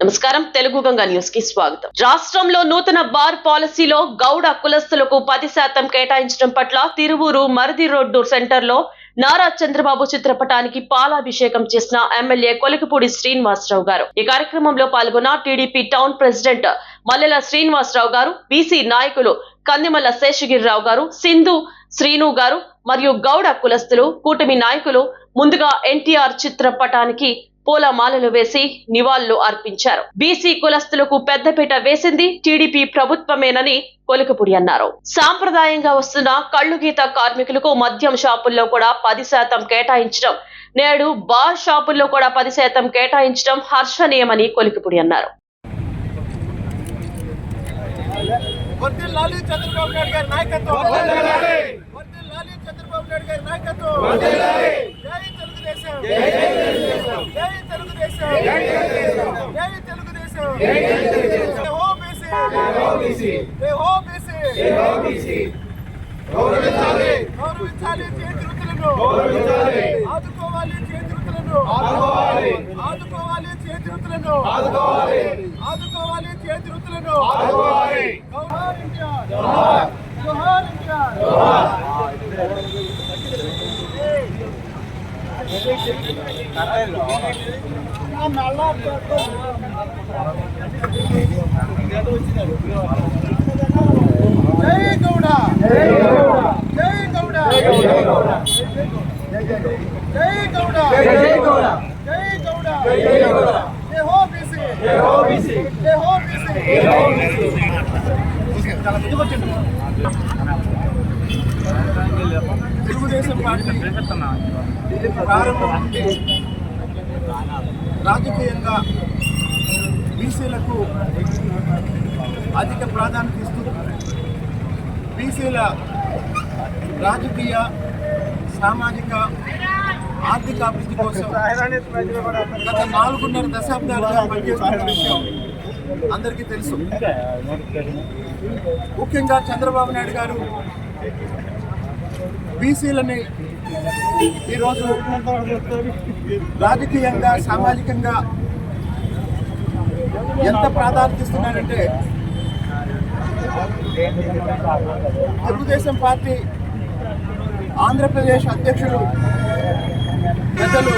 నమస్కారం తెలుగు గంగా న్యూస్కి స్వాగతం. రాష్ట్రంలో నూతన బార్ పాలసీలో గౌడ కులస్తులకు పది శాతం కేటాయించడం పట్ల తిరువూరు మరది రోడ్డు సెంటర్లో నారా చంద్రబాబు చిత్రపటానికి పాలాభిషేకం చేసిన ఎమ్మెల్యే కొలికపూడి శ్రీనివాసరావు గారు. ఈ కార్యక్రమంలో పాల్గొన్న TDP town president Mallela Srinivasarao గారు బీసీ నాయకులు కందిమల్ల శేషగిరిరావు గారు సింధు శ్రీను గారు మరియు గౌడ కులస్తులు కూటమి నాయకులు ముందుగా ఎన్టీఆర్ చిత్రపటానికి పూలమాలలు వేసి నివాళులు అర్పించారు. బీసీ కులస్తులకు పెద్దపీట వేసింది టీడీపీ ప్రభుత్వమేనని కొలికపుడి అన్నారు. సాంప్రదాయంగా వస్తున్న కళ్ళు గీత కార్మికులకు మద్యం షాపుల్లో కూడా పది శాతం కేటాయించడం నేడు బార్ షాపుల్లో కూడా పది శాతం కేటాయించడం హర్షణీయమని కొలికపుడి అన్నారు. వర్దిల్ లాలి చంద్రబాబు నాయుడు గారి నాయకత్వం వర్దిల్ లాలి చంద్రబాబు నాయుడు గారి నాయకత్వం జై తెలుగుదేశం జై తెలుగుదేశం జై తెలుగుదేశం జై హో బీసీ జై హో బీసీ గౌరవించాలి గౌరవించాలి చేతివృత్తులను ఆదుకోవాలి చేతివృత్తులను ఆదుకోవాలి చేతివృత్తులను ఆదుకోవాలి చేతివృత్తులను జోహార్ ఇండియా జోహార్ ఇండియా జై గౌడ జై గౌడ జై గౌడ జై గౌడ జై గౌడ జై గౌడ జై హో బీసీ జై హో బీసీ జై హో బీసీ తెలుగుదేశం పార్టీ ప్రారంభం రాజకీయంగా బీసీలకు అధిక ప్రాధాన్యత ఇస్తూ బీసీల రాజకీయ సామాజిక ఆర్థిక అభివృద్ధి కోసం గత నాలుగున్నర దశాబ్దాలుగా పనిచేస్తున్న విషయం అందరికీ తెలుసు. ముఖ్యంగా చంద్రబాబు నాయుడు గారు బీసీలని ఈరోజు రాజకీయంగా సామాజికంగా ఎంత ప్రాధాన్యతిస్తున్నారంటే తెలుగుదేశం పార్టీ ఆంధ్రప్రదేశ్ అధ్యక్షుడు పెద్దలు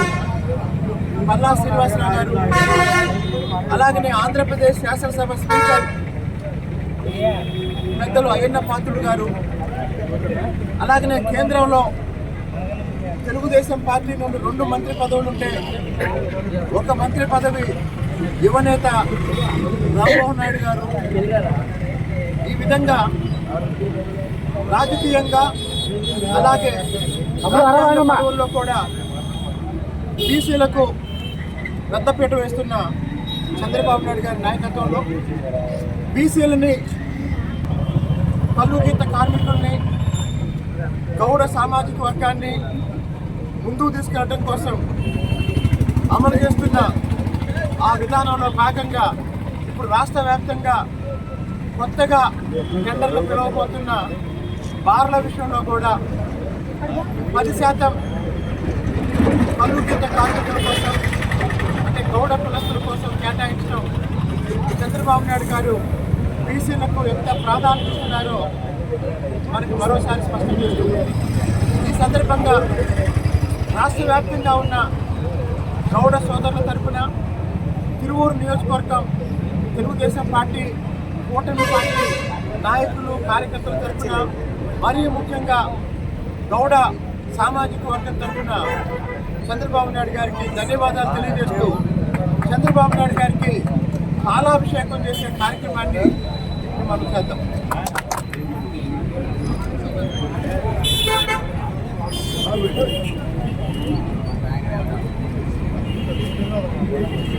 మల్లా శ్రీనివాసరావు గారు అలాగనే ఆంధ్రప్రదేశ్ శాసనసభ స్పీకర్ పెద్దలు అయ్యన్న పాత్రుడు గారు అలాగనే కేంద్రంలో తెలుగుదేశం పార్టీ నుండి రెండు మంత్రి పదవులు ఉంటే ఒక మంత్రి పదవి యువనేత రామ్మోహన్ నాయుడు గారు. ఈ విధంగా రాజకీయంగా అలాగే పదవుల్లో కూడా బీసీలకు పెద్దపీట వేస్తున్న చంద్రబాబు నాయుడు గారి నాయకత్వంలో బీసీలని కల్లు గీత కార్మికుల్ని గౌడ సామాజిక వర్గాన్ని ముందుకు తీసుకెళ్ళడం కోసం అమలు చేస్తున్న ఆ విధానంలో భాగంగా ఇప్పుడు రాష్ట్ర వ్యాప్తంగా కొత్తగా టెండర్లు పిలవబోతున్న బార్ల విషయంలో కూడా పది శాతం కల్లు కార్మికుల కోసం అంటే గౌడ కులస్తుల కోసం కేటాయించడం చంద్రబాబు నాయుడు గారు బీసీలకు ఎంత ప్రాధాన్యత ఇస్తున్నారో మనకు మరోసారి స్పష్టం చేస్తుంది. ఈ సందర్భంగా రాష్ట్ర వ్యాప్తంగా ఉన్న గౌడ సోదరుల తరపున తిరువూరు నియోజకవర్గం తెలుగుదేశం పార్టీ కూటమి పార్టీ నాయకులు కార్యకర్తల తరపున మరియు ముఖ్యంగా గౌడ సామాజిక వర్గం తరపున చంద్రబాబు నాయుడు గారికి ధన్యవాదాలు తెలియజేస్తూ చంద్రబాబు నాయుడు గారికి పాలాభిషేకం చేసే కార్యక్రమాన్ని ఇప్పుడు మనం చేద్దాం. Thank you.